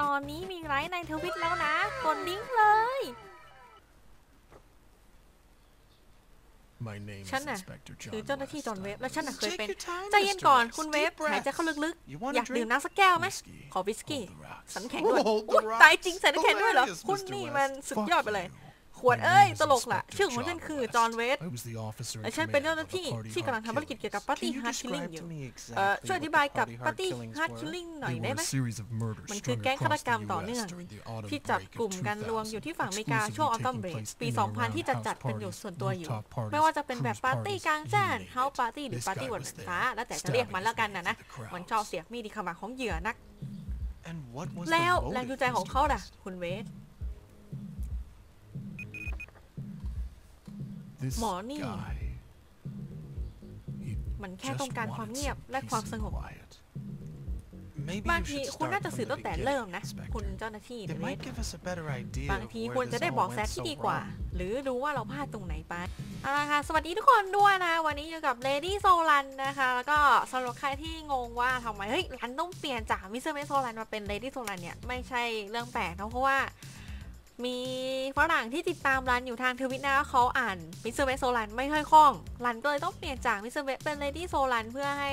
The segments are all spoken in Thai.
ตอนนี้มีไลฟ์ในทวิตแล้วนะ กดลิงก์เลย My name ฉัน is น่ะ Inspector John คือเจ้าหน้าที่จอห์นเวฟ West. และฉันน่ะเคย Take เป็น your time, ใจเย็น Mr. ก่อน West. คุณเวฟ Deep breath. หายใจเข้าลึก You ๆ want อยาก a drink? ดื่มน้ำสักแก้วไหม Whiskey. ขอวิสกี้ Hold the rocks. สันแข็งด้วย Hold the อุ๊ย rocks. ตายจริงใส่น้ำแข็งด้วยเหรอ Hilarious, คุณ Mr. นี่ West. มันสุดยอดไปเลย Fuck you. ขวด My เอ้ย name is ตลกล่ะ Inspector ชื่อของฉัน John คือ West. จอห์น เวส I was the officer in และฉันเป็น command เจ้าหน้า of a ที่ party ที่กำลัง hard ทำภารกิจ killings. เกี่ยวกับปาร์ตี้ Can you ฮาร์ดคิลลิ่ง describe อยู่ to me เอ่อ exactly ช่วยอ what ธิ the บายกับ party ปาร์ hard ตี้ killings ฮาร์ด were? คิลลิ่งหน่อย They ได้ were ไหม a series of murders มันคือ strung แก๊งฆาต across กรรม the ต่อเนื่อง US during the autumn ที่จับ break of กลุ่มกันรวมอยู่ที่ฝั่งอเมริกา 2000, ช่วงออ exclusively ตัมเบรก taking place ปี in and 2000 ที่จัด around จัด house กันอยู่ parties, ส่วนตัวอยู่ rooftop parties, ไม่ว่าจะเป็นแบบ cruise ปาร์ตี้ parties, กลางแจ้ง you name เฮา it. ปาร์ตี้หรือ This ปาร์ตี้ guy บน was ฟ้า there, แล้วแต่จะเรียกมัน stabbing แล้วกัน his นะ way นะ through the มัน crowds. ชอบเสียบมีดที่ขมับของเหยื่อนัก And what was แล้ว the แรง motive, จูงใจของ Mr. เขาล่ะ West? คุณเวส หมอนี่ guy, he มันแค่ just ต้องการความ wanted เงียบ some และความ peace ส and งบ quiet. Maybe บาง you ที should คุณ start น่าจะ from สืบ the ตั้งแต่เริ่ม beginning, นะ คุณ Inspector. เจ้าหน้าที่เด It เวส might give us a better idea บาง of ที where ควรจะ this ได้ all บอกแส went ที่ so ดีกว่า wrong. หรือรู้ว่าเราพลาดตรงไหนไปเอาละค่ะ สวัสดีทุกคนด้วยนะ วันนี้อยู่กับ Lady s o l a n นะคะ แล้วก็สำหรับใครที่งงว่าทำไม เฮ้ย รันต้องเปลี่ยนจากมิสเตอร์เมโซลันมาเป็น Lady s o l a n เนี่ย ไม่ใช่เรื่องแปลกนะเพราะว่า มีฝรั่งที่ติดตามรันอยู่ทางทวิตนะเขาอ่านมิสเตอร์เมโซลันไม่ค่อยคล่อง รันก็เลยต้องเปลี่ยนจากมิสเตอร์เเป็น Lady s o l a n เพื่อให้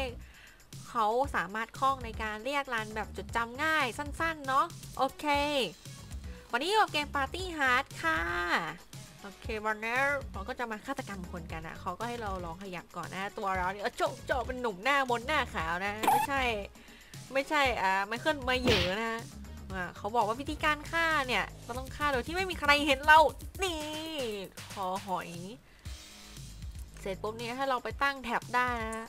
เขาสามารถคล่องในการเรียกรันแบบจดจำง่ายสั้นๆ เนาะโอเค วันนี้อยู่กับเกมปาร์ตี้ฮาร์ดค่ะ โอเควันนี้เราก็จะมาฆาตกรรมคนกันนะเขาก็ให้เราลองขยับก่อนนะ ตัวเราเนี่ยเออโจโจเป็นหนุ่มหน้ามนหน้าขาวนะ ไม่ใช่ ไม่ใช่อ่าไม่เคิลมาเหยือนะ อ่าเขาบอกว่าวิธีการฆ่าเนี่ยเราต้องฆ่าโดยที่ไม่มีใครเห็นเรา นี่คอหอย เสร็จปุ๊บเนี่ยให้เราไปตั้งแท็บได้นะ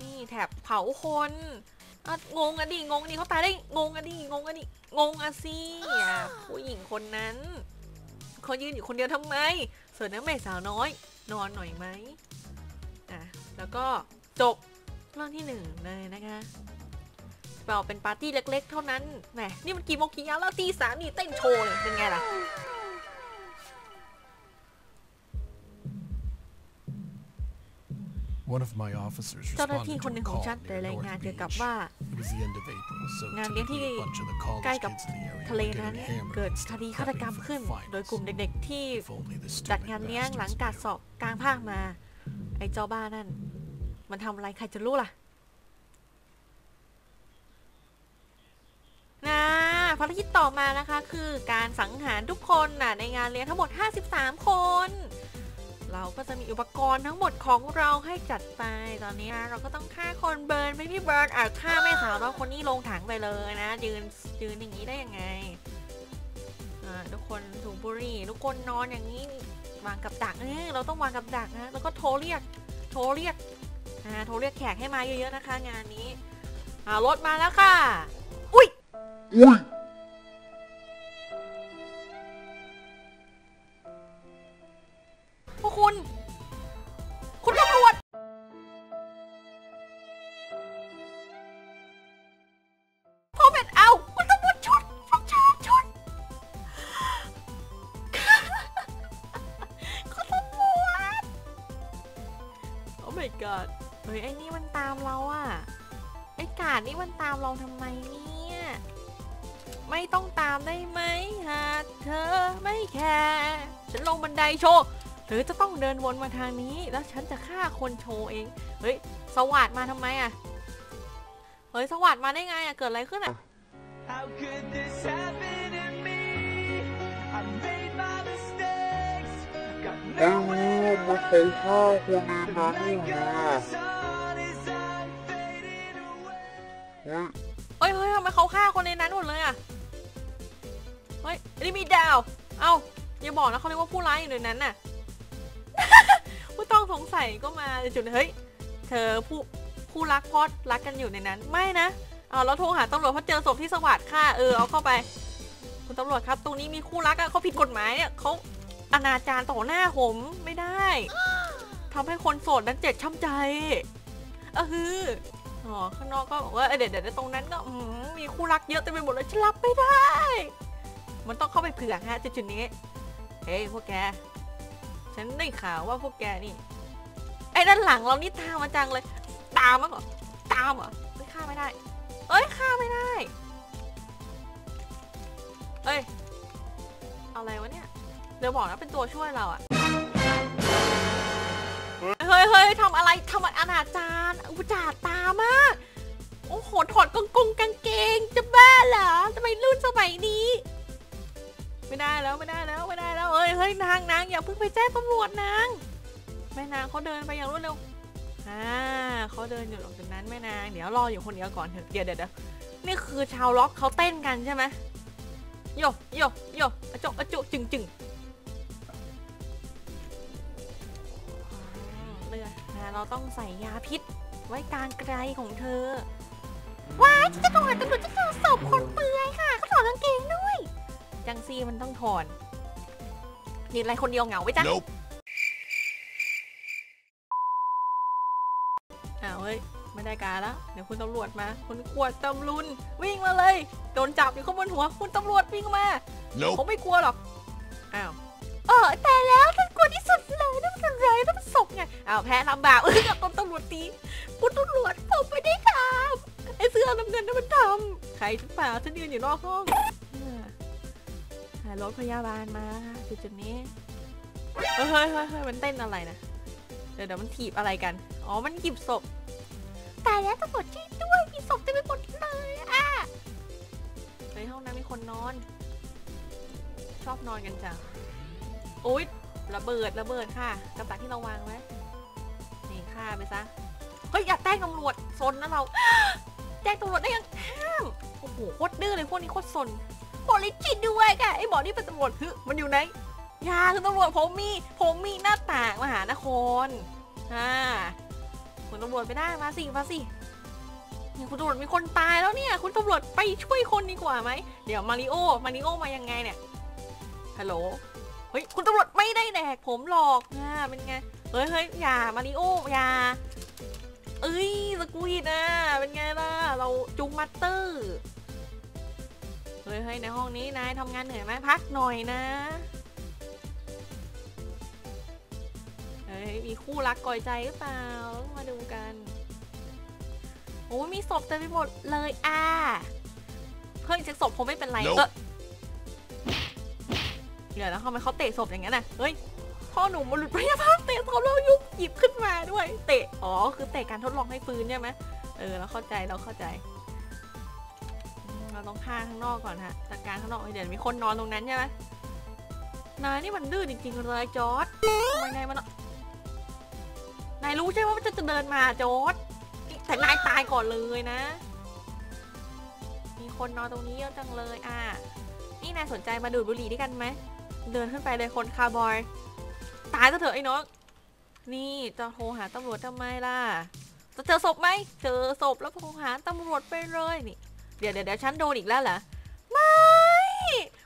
นี่แถบเผาคนอะงงอะดิงงดิเขาตายได้งงอะดิงงอะดิงงอะสิอ่ผู้หญิงคนนั้นเขายืนอยู่คนเดียวทำไมส่วนน้ำแม่สาวน้อย นอนหน่อยไหมอะแล้วก็จบเรื่องที่หนึ่งเลยนะคะ เปล่าเป็นปาร์ตี้เล็ก ๆ เท่านั้น แหม นี่มันกี่โมงกี่ยามแล้วตีสามนี่เต้นโชว์เลยเป็นไงล่ะ One of my officers เจ้าหน้า responded ที่ to คนห a นึ่งของ call ฉันได้ near รายงาน North เกี่ยวกับ Beach. ว่า It was the end of April, so งานเลี้ยงที่ typically a bunch of the college ใกล้กับ kids in the area ทะเล were นั้น getting hammered เกิด and ค stuff ดีฆาตกรรม prepping for ขึ้น the โดยกลุ่ม finals. เด็กๆที่ If only the จัด stupid งานเลี้ยง bastards หลังการ knew. สอบกลางภาคมา ไอ้เจ้าบ้านั่น มันทำอะไรใครจะรู้ล่ะนะ ภารกิจต่อมานะคะคือการสังหารทุกคนน่ะในงานเลี้ยงทั้งหมด 53 คน เราก็จะมีอุปกรณ์ทั้งหมดของเราให้จัดไปตอนนี้นะเราก็ต้องฆ่าคนเบิร์นไม่พี่เบิร์นอะฆ่าแม่สาวน้อยคนนี้ลงถังไปเลยนะ ยืนยืนอย่างนี้ได้ยังไงอ่าทุกคนถูกบุหรี่ทุกคนนอนอย่างนี้วางกับดักเออเราต้องวางกับดักนะแล้วก็โทรเรียก โทรเรียกอ่าโทรเรียกแขกให้มาเยอะๆนะคะ งานนี้อ่ารถมาแล้วค่ะ อุ้ยพว my god เฮ้ยไอ้นี่มันตามเราอะไอ้กาดนี่มันตามเราทำไมเนี่ย ไม่ต้องตามได้ไหมหากเธอไม่แคร์ฉันลงบันไดโชว์หรือจะต้องเดินวนมาทางนี้ แล้วฉันจะฆ่าคนโชว์เอง เฮ้ย สวัสดมาทำไมอะเฮ้ย สวัสดมาได้ไงอะเกิดอะไรขึ้นอะ How could this happen to me? I made my mistakes. Got ไม่ nowhere รู้ to มัน run. เคยฆ่าคนในนั้น The อยู่ light นะ goes on as I'm fading away. เฮ้ยเฮ้ยเฮ้ยทำไมเขาฆ่าคนในนั้นหมดเลยอะเฮ้ยนี่มีดาว เอ้าอย่าบอกนะเขาเรียกว่าผู้ร้ายอยู่ในนั้นน่ะ ผู้ต้องสงสัยก็มาจุดเฮ้ย เธอผู้ผู้รักพอดรักกันอยู่ในนั้น ไม่นะเอาแล้วโทรหาตำรวจเพราะเจอศพที่สวัสดค่ะเออเอาเข้าไป คุณตำรวจครับ ตรงนี้มีคู่รักอะเขาผิดกฎหมายเนี่ยเขา อนาจารต่อหน้าผมไม่ได้ทำให้คนโสดนั้นเจ็บช้ำใจเออฮืออ๋อข้างนอกก็บอกว่าเด็ดเด็ดตรงนั้นก็มีคู่รักเยอะเต็มไปหมดเลยฉันรับไม่ได้ มันต้องเข้าไปเผื่อฮะจุดจุดนี้เฮ้ยพวกแก ฉันได้ข่าวว่าพวกแกนี่ไอ้ด้านหลังเรานี่ตามมาจังเลย ตามมั้งเหรอตามเหรอไม่ฆ่าไม่ได้ เอ้ยฆ่าไม่ได้ เอ้ยอะไรวะเนี่ย ดี๋ยวบอกนะเป็นตัวช่วยเราอะเฮ้ยเฮ้ยทำอะไรทำอะไรอนาจารอุจจาตามาก โอ้โห ถอดกางกงกางเกง จะบ้าเหรอทำไมรุ่นสมัยนี้ ไม่ได้แล้วไม่ได้แล้วไม่ได้แล้วเอ้ยเฮ้ยนางนางอย่าเพิ่งไปแจ้งตำรวจนางแม่นางเขาเดินไปอย่างรวดเร็วอ่าเขาเดินอยู่หลังจากนั้นแม่นางเดี๋ยวรออยู่คนเดียวก่อนเถอะเดี๋ยวเดี๋ยวนี่คือชาวล็อกเขาเต้นกันใช่ไหมโยโยโยอะจกอะจุจึงจึง เลือดนะเราต้องใส่ยาพิษไว้กลางไกลของเธอ ว้ายจะถอดตำรวจจะเจอศพคนเปลือยค่ะเขาถอดกางเกงด้วย จังซีมันต้องถอนนี่อะไรคนเดียวเหงาไว้จ้ะ Nope. อ้าวเฮ้ยไม่ได้การแล้วเดี๋ยวคุณตำรวจมา คุณขวดตำลุนวิ่งมาเลย โดนจับอยู่ข้างบนหัว คุณตำรวจวิ่งมา Nope. ผมไม่กลัวหรอก อ้าว เออแต่แล้วฉันกลัวที่สุดเลย นั่นมันอะไรนั่นมันศพไงเอาแพ้ลำบากเออกับตำรวจตีคุณตำรวจผมไม่ได้ทำไอ้เสื้อน้ำเงินนั่นมันทำใครฉันเปล่าฉันยืนอยู่นอกห้องเนี่ยหารถพยาบาลมาจุดจุดนี้เฮ้ยเฮ้ยเฮ้ยมันเต้นอะไรนะเดี๋ยวเดี๋ยวมันถีบอะไรกัน อ๋อ มันหยิบศพตายแล้วตำรวจช่วยด้วย มีศพเต็มไปหมดเลยอะในห้องนั้นมีคนนอน ชอบนอนกันจังโอ๊ย ระเบิดระเบิดค่ะกับตักที่เราวางไว้นี่ฆ่าไปซะเฮ้ยอย่าแต้งตำรวจซนนะเราแจ้งตำรวจได้ยังห้ามโอ้โหโคตรดื้อเลยพวกนี้โคตรซนโพลิจิด้วยค่ะไอ้หมอนี่เป็นตำรวจฮึมันอยู่ไหนยาคือตำรวจผมมีผมมีหน้าต่างมหานครอ่าคุณตำรวจไปได้มาสิมาสิเนี่ยคุณตำรวจมีคนตายแล้วเนี่ย คุณตำรวจไปช่วยคนดีกว่าไหมเดี๋ยวมาริโอมาริโอมายังไงเนี่ยฮัลโหล เฮ้ยคุณตำรวจไม่ได้แดกผมหรอกอ่าเป็นไงเฮ้ยเฮ้ยอย่ามาริโออย่าเอ้ยสกุยนะเป็นไงล่ะเราจุงมัตเตอร์เฮ้ยเฮ้ยในห้องนี้นายทำงานเหนื่อยไหมพักหน่อยนะเฮ้ยมีคู่รักก่อยใจหรือเปล่าต้องมาดูกันโอ้ยมีศพเต็มไปหมดเลยอะเฮ้ยเช็คศพผมไม่เป็นไร Nope เออ เดี๋ยวนะทำไมเขาเตะศพอย่างนั้นน่ะ เฮ้ย พ่อหนูมาหลุดพยาบาลเตะศพแล้วยุบหยิบขึ้นมาด้วย เตะ อ๋อ คือเตะการทดลองให้ฟื้นใช่ไหมเออ เราเข้าใจ เราเข้าใจ เราต้องฆ่าข้างนอกก่อนฮะ จัดการข้างนอกเดี๋ยวมีคนนอนตรงนั้นใช่ไหมนายนี่มันดื้อจริงๆเลยจอร์ดทำไมนายมันนายรู้ใช่ไหมว่ามันจะเดินมาจอดแต่นายตายก่อนเลยนะ มีคนนอนตรงนี้เยอะจังเลยอะนี่นายสนใจมาดูดบุหรี่ด้วยกันไหม เดินขึ้นไปเลยคนคาร์บอย ตายซะเถอะไอ้น้อง นี่จะโทรหาตำรวจทำไมล่ะ จะเจอศพไหม เจอศพแล้วโทรหาตำรวจไปเลยนี่ เดี๋ยวเดี๋ยวเดี๋ยวฉันโดนอีกแล้วเหรอ ไม่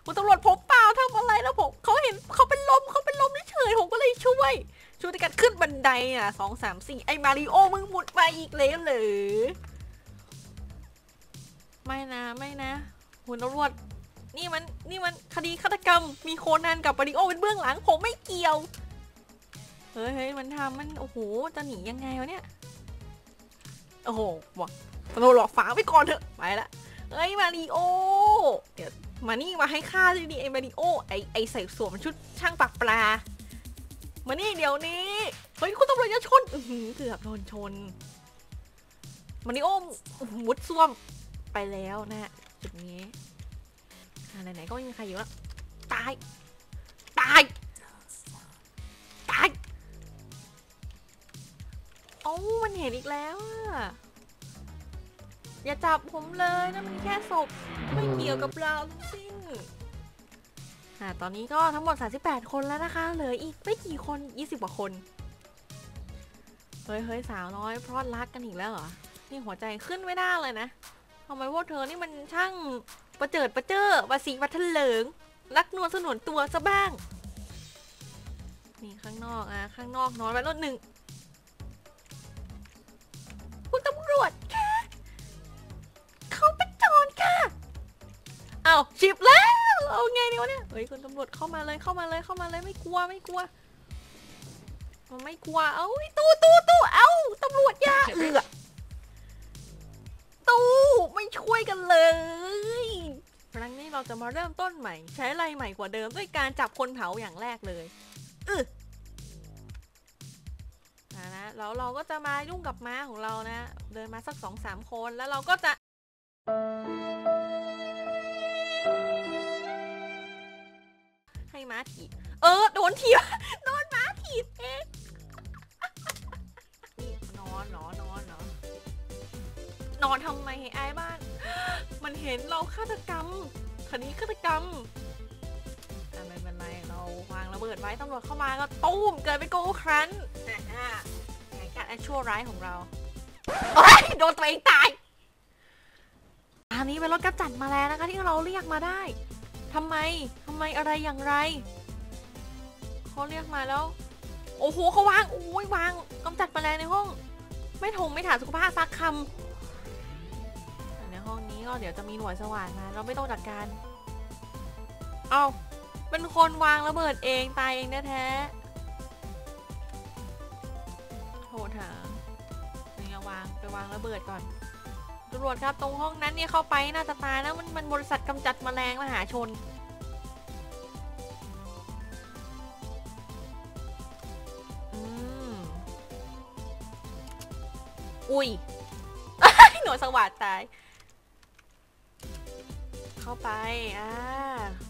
คุณตำรวจผมเปล่าทำอะไรแล้วผมเขาเห็นเขาเป็นลมเขาเป็นลมเฉยผมก็เลยช่วย ช่วยในการขึ้นบันไดอะสองสามสี่ไอมาริโอมึงหมุดมาอีกแล้วเหรอไม่นะไม่นะคุณตำรวจ นี่มันนี่มันคดีฆาตกรรมมีโคนันกับมาริโอเป็นเบื้องหลังผมไม่เกี่ยว เฮ้ยเฮ้ยมันทำมันโอ้โหจะหนียังไงวะเนี่ย โอ้โหบอกตำรวจหลอกฝาไปก่อนเถอะไปละเฮ้ยมาริโอเดี๋ยวมานี่มาให้ค่าดิดิไอมาริโอไอไอใส่สวมชุดช่างปักปลา มานี่เดี๋ยวนี้เฮ้ยคุณตำรวจจะชนอือเกือบโดนชนมาริโอมุดซ่วมไปแล้วนะฮะจุดนี้ ไหนๆก็ไม่มีใครอยู่แล้ว ตาย ตาย ตาย โอ้มันเห็นอีกแล้วอะอย่าจับผมเลยนะมันแค่ศพไม่เกี่ยวกับเราทั้งสิ้นอ่าตอนนี้ก็ทั้งหมด 38 คนแล้วนะคะ เหลืออีกไม่กี่คน 20 กว่าคน เฮ้ยเฮ้ยสาวน้อยพรอดรักกันอีกแล้วเหรอ นี่หัวใจขึ้นไม่ได้เลยนะทำไมพวกเธอนี่มันช่าง ประเจิดประเจ้อประสีวัทะเลิงรักนวลสนวนตัวซะบ้าง นี่ข้างนอกอะข้างนอกนอนไว้รถหนึ่งคุณตำรวจค่ะเขาเป็นโจรค่ะเอาฉิบแล้วเอาไงเดีวะเนี่ยเฮ้ยคุณตำรวจเข้ามาเลยเข้ามาเลยเข้ามาเลยไม่กลัวไม่กลัวมันไม่กลัวเอ้าตู้ตู้ตู้เอ้าตำรวจยาเอือตู้ไม่ช่วยกันเลย ครั้งนี้เราจะมาเริ่มต้นใหม่ ใช้อะไรใหม่กว่าเดิมด้วยการจับคนเผาอย่างแรกเลยอืออ่านะแล้วเราก็จะมายุ่งกับม้าของเรานะ เดินมาสักสองสามคนแล้วเราก็จะ ให้ม้าถีบเออโดนถีบโดนม้าถีบเองนี่นอนเหรอนอนเหรอนอนทำไมให้บ้าน มันเห็นเราฆาตกรรมคดีฆาตกรรมอะไม่เป็นไรเราวางระเบิดไว้ตำรวจเข้ามาก็ตุ้มเกิดเป็นโกครันอ่าแผนการอันชั่วร้ายของเราโอ๊ยโดนตัวเองตายอันนี้เป็นรถกระจัดมาแล้วนะคะที่เราเรียกมาได้ทำไมทำไมอะไรอย่างไรเขาเรียกมาแล้ว โอ้โหเขาวางโอ้ยวางกำจัดแมลงในห้อง ไม่ทงไม่ถามสุขภาพซักคำ ห้องนี้ก็เดี๋ยวจะมีหน่วยสว่านมา เราไม่ต้องจัดการ เอาเป็นคนวางระเบิดเองตายเองแท้ๆโทษถามนี่เอาวางไปวางระเบิดก่อนตำรวจครับตรงห้องนั้นเนี่ยเข้าไปน่าจะตายนะมันมันบริษัทกำจัดแมลงมหาชนอืมอุ้ย หน่วยสวัสดตาย เข้าไป อ่า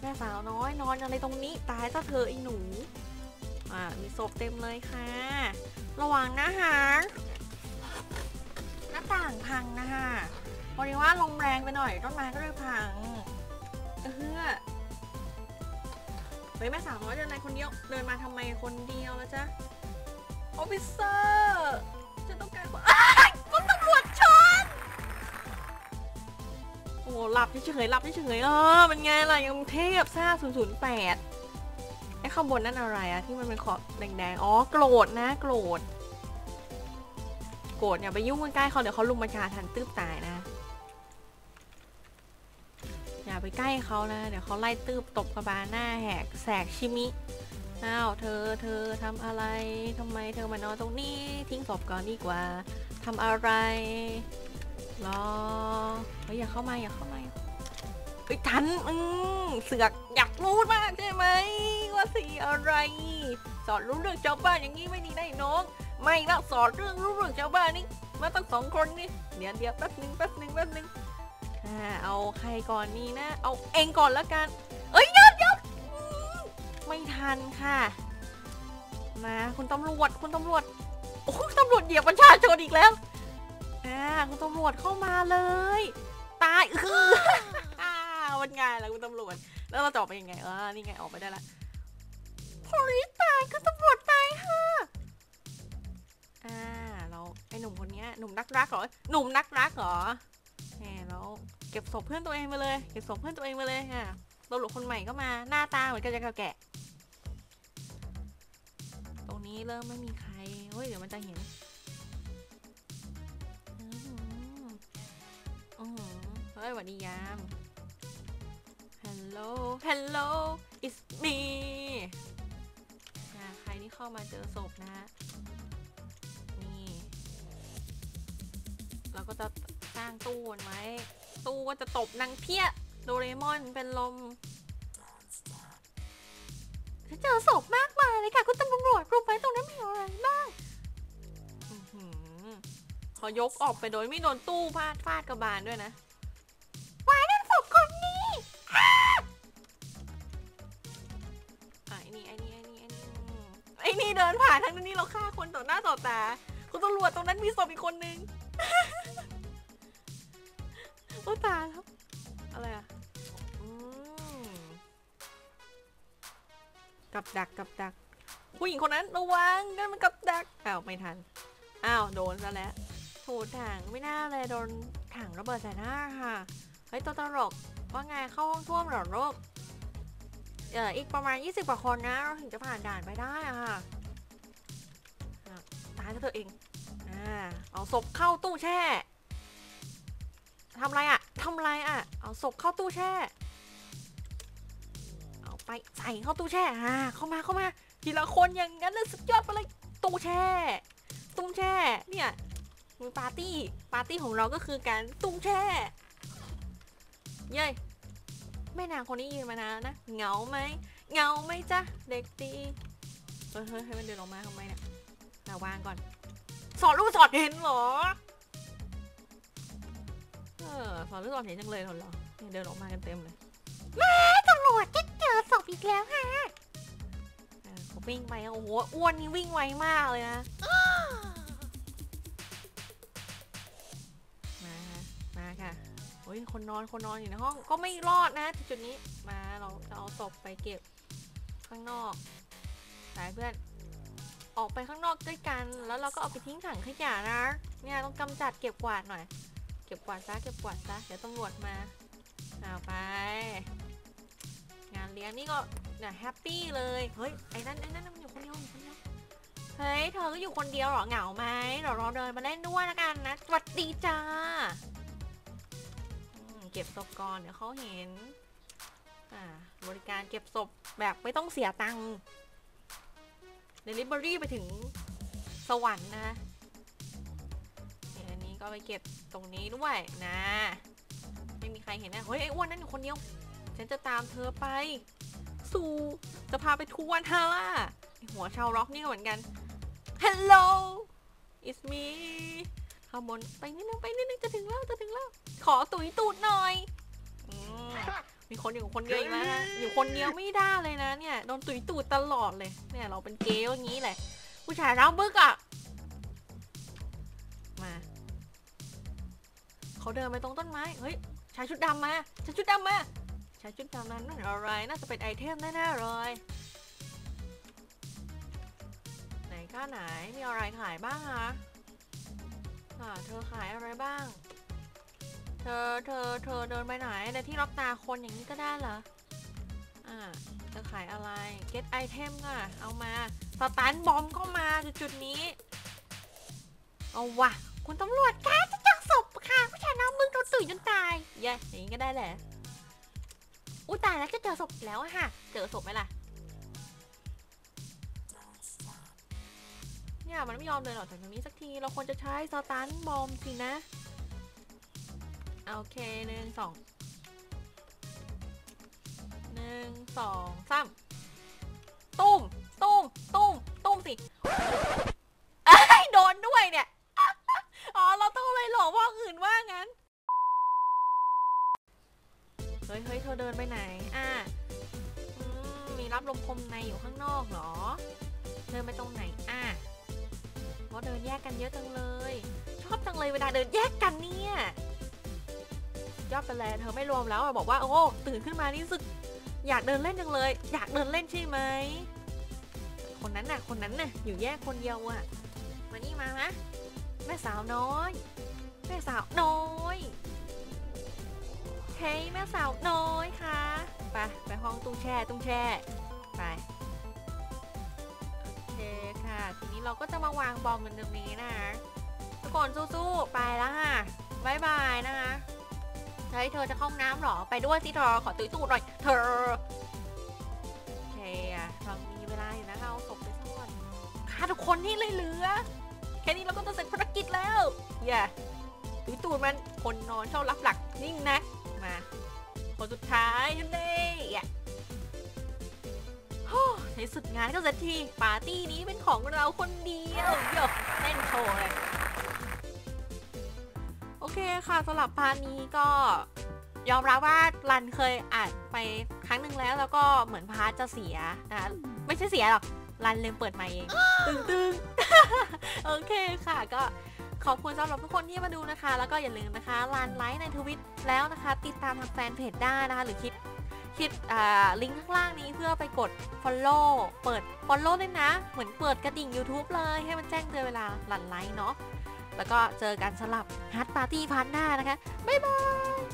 แม่สาวน้อยนอนอะไรตรงนี้ ตายซะเธอะไอ้หนู อ่า มีศพเต็มเลยค่ะ ระวังนะฮะหน้าต่างพังนะฮะพอดีว่าลมแรงไปหน่อย ต้นไม้ก็เลยพัง เออเฮ้ยแม่สาวน้อยเดินมาคนเดียว เดินมาทำไมคนเดียวแล้วจ๊ะออฟฟิเซอร์ โอ้หลับเฉยหลับเฉยเออเป็นไงล่ะยังเทพซ่า008ไอ้ข้างบนนั่นอะไรอะที่มันเป็นขอบแดงๆ อ๋อโกรธนะโกรธ โกรธอย่าไปยุ่งใกล้เขาเดี๋ยวเขาลุมประชาทันตื้บตายนะ อย่าไปใกล้เขานะ เดี๋ยวเขาไล่ตื้บตบกระบาลหน้าแหกแสกชิมิ อ้าวเธอเธอทำอะไรทำไมเธอมานอนตรงนี้ทิ้งศพก่อนดีกว่าทำอะไร รอเฮ้ยอย่าเข้ามาอย่าเข้ามาเฮ้ยทันอืมเสือกอยากรู้มากใช่ไหมว่าสีอะไร สอนรู้เรื่องชาวบ้านอย่างนี้ไม่ดีนะไอ้น้อง ไม่ละสอนเรื่องรู้เรื่องชาวบ้านนี่มาตั้งสองคนนี่เดี๋ยวเดี๋ยวแป๊บหนึงแป๊บหนึงแป๊บหนึงอ่าเอาใครก่อนนี่นะ เอาเองก่อนละกันเอ้ยยวเดี๋ยวอืมไม่ทันค่ะ มาคุณตำรวจคุณตำรวจโอ้โหตำรวจเหยียบประชาชนอีกแล้ว อ่าคุณตำรวจเข้ามาเลย ตายเอออ่าวันไงล่ะคุณตำรวจ แล้วเราจะออกไปยังไงเออนี่ไงออกไปได้ละพลิสตายคุณตำรวจตายค่ะอ่าเราไอ้หนุ่มคนนี้หนุ่มนักรักเหรอหนุ่มนักรักเหรอแหมเราเก็บศพเพื่อนตัวเองไปเลยเก็บศพเพื่อนตัวเองไปเลยค่ะตำรวจคนใหม่ก็มาหน้าตาเหมือนกันจะแก่ตรงนี้เริ่มไม่มีใครเฮ้ยเดี๋ยวมันจะเห็น เฮ้ยวัดดียาม Hello Hello it's me นะใครที่เข้ามาเจอศพนะฮะนี่ เราก็จะสร้างตู้ไว้ ตู้ก็จะตบนางเพี้ยโดเรมอนเป็นลมฉันเจอศพมากมายเลยค่ะ คุณตำรวจรู้ไหมตรงนั้นมีอะไรบ้างอื้อหือขอยกออกไปโดยไม่โดนตู้พาดฟาดกระบาลด้วยนะ เดินผ่านทั้งนี้เราฆ่าคนต่อหน้าต่อตา คุณตำรวจตรงนั้นมีศพอีกคนนึง โอ้ตายแล้ว อะไรอะกับดักกับดัก ผู้หญิงคนนั้นระวังนั่นมันกับดัก อ้าวไม่ทัน อ้าวโดนซะแล้วโถถังไม่น่าเลยโดนถังระเบิดใส่หน้าค่ะ เฮ้ยตัวตลกว่าไงเข้าห้องท่วมหรอลูกเอออีกประมาณ 20 กว่าคนนะ เราถึงจะผ่านด่านไปได้อะค่ะะเธอเองอ่าเอาศพเข้าตู้แช่ทำไรอะทำไรอะเอาศพเข้าตู้แช่ เอาไปใส่เข้าตู้แช่อ่าเข้ามาเข้ามาทีละคนอย่างนั้นเลยสุดยอดไปเลยตู้แช่ตู้แช่เนี่ยมีปาร์ตี้ปาร์ตี้ของเราก็คือการตู้แช่เย้ยแม่นางคนนี้ยืนมานานนะเหงาไหมเหงาไหมจ๊ะเด็กดีเฮ้ยเฮ้ยให้มันเดินออกมาทำไมเนี่ย วางก่อน สอนลูกสอนเห็นเหรอ เออ สอนลูกสอนเห็นจังเลยเหรอเนี่ยเดินออกมากันเต็มเลยแม่ตำรวจจะเจอศพอีกแล้วค่ะเออเขาวิ่งไปโอ้โหอ้วนนี่วิ่งไวมากเลยนะมาค่ะมาค่ะโอ้ยคนนอนคนนอนอยู่ในห้องก็ไม่รอดนะจุดนี้มาเราจะเอาศพไปเก็บข้างนอกสายเพื่อน ออกไปข้างนอกด้วยกัน แล้วเราก็เอาไปทิ้งถังขยะนะ เนี่ยต้องกำจัดเก็บกวาดหน่อย เก็บกวาดซะเก็บกวาดซะเดี๋ยวตำรวจมาเอาไป งานเลี้ยงนี่ก็เนี่ยแฮปปี้เลยเฮ้ยไอ้นั่นไอ้นั่นมันอยู่คนเดียวอยู่คนเดียวเฮ้ยเธอก็อยู่คนเดียวเหรอเหงาไหมเดี๋ยวเราเดินมาเล่นด้วยละกันนะสวัสดีจ้าเก็บศพก่อนเดี๋ยวเขาเห็นอ่าบริการเก็บศพแบบไม่ต้องเสียตังค์ Delivery ไปถึงสวรรค์นะอันนี้ก็ไปเก็บตรงนี้ด้วยนะ ไม่มีใครเห็นนะ เฮ้ยไอ้อ้วนนั่นอยู่คนเดียว ฉันจะตามเธอไป สู่จะพาไปทัวร์ฮาร่าหัวชาวร็อกนี่ก็เหมือนกัน Hello it's me ข้าบนไปนิดนึงไปนิดนึงจะถึงแล้วจะถึงแล้ว ขอตุยตูดหน่อยอ มมีคนอยู่คนเดียวอีกแล้วนะอยู่คนเดียวไม่ได้เลยนะเนี่ยโดนตุยตูดตลอดเลยเนี่ยเราเป็นเกย์อย่างนี้แหละ ผู้ชายร้าวบึกอะมาเขาเดินไปตรงต้นไม้เฮ้ยชายชุดดำมาชายชุดดำมาชายชุดดำนั้นนั่นอะไรน่าจะเป็นไอเทมแน่ๆเลยไหนก้าไหนมีอะไรขายบ้างคะอ่าเธอขายอะไรบ้างเธอเธอเธอเดินไปไหนในที่รับตาคนอย่างนี้ก็ได้เหรอ อ่าเธอขายอะไร get item ค่ะ เอามา สตันบอมก็มาจุดๆนี้ เอาวะ คุณตำรวจคะจะจักศพค่ะผู้ชายน้ำมึงโดนตุ๋ยจนตายเย้อย่างนี้ก็ได้แหละอุ้ยตายแล้วจะเจอศพแล้วอะค่ะ เจอศพไหมล่ะ เนี่ยมันไม่ยอมเดินออกจากตรงนี้สักที เราควรจะใช้สตันบอมสินะ โอเคหนึ่งสองหนึ่งสองสามตุ้มตุ้มตุ้มตุ้มสิเอ้โดนด้วยเนี่ย อ๋อ เราต้องไปหลอกว่าอื่นว่างั้น เฮ้ยเฮ้ยเธอเดินไปไหน อะมมีรับลมคมในอยู่ข้างนอกเหรอ เดินไปตรงไหน อะเพราะเดินแยกกันเยอะจังเลย ชอบจังเลยเวลาเดินแยกกันเนี่ย ยอดไปแล้วเธอไม่รวมแล้วบอกว่าโอ้ตื่นขึ้นมานี่สึก อยากเดินเล่นจังเลย อยากเดินเล่นใช่ไหมคนนั้นน่ะ คนนั้นน่ะ อยู่แยกคนเดียวอะมานี่มามะแม่สาวน้อย แม่สาวน้อยเฮ้ยแม่สาวน้อยค่ะไปไปห้องตู้แช่ตู้แช่ไปโอเคค่ะ ทีนี้เราก็จะมาวางบอมกันตรงนี้นะคะทุกคนสู้ๆไปแล้วค่ะบายบายนะคะ ฮ้ยเธอจะเข้าห้องน้ำเหรอ ไปด้วยสิเธอขอตุยตูดหน่อย เธอ โอเคอะเรามีเวลาอยู่นะเราศพไปซ่อนฆ่าทุกคนที่เลยเหลือ แค่นี้เราก็จะเสร็จภารกิจแล้ว อย่าตุยตูดมันคนนอนชอบรับหลักนิ่งนะมาคนสุดท้ายฮันเน่อย่าโอ้ในสุดงานก็เสร็จทีปาร์ตี้นี้เป็นของเราคนเดียวเดี๋ยวเต้นโชว์เลย เคค่ะสำหรับพาร์ทนี้ก็ยอมรับว่ารันเคยอ่านไปครั้งหนึ่งแล้วแล้วก็เหมือนพาร์ทจะเสียนะไม่ใช่เสียหรอกรันลืมเปิดไมค์เองตึงตึงโอเคค่ะก็ขอบคุณสำหรับทุกคนที่มาดูนะคะ แล้วก็อย่าลืมนะคะรันไลค์ในทวิตแล้วนะคะ ติดตามทางแฟนเพจได้นะคะ หรือคิดคิดลิงก์ข้างล่างนี้เพื่อไปกด Follow เปิด Follow ด้วยนะ เหมือนเปิดกระดิ่ง YouTube เลยให้มันแจ้งเตือนเวลารันไลค์เนาะ แล้วก็เจอกันสลับฮัตปาร์ตี้พาร์ทหน้านะคะ บ๊ายบาย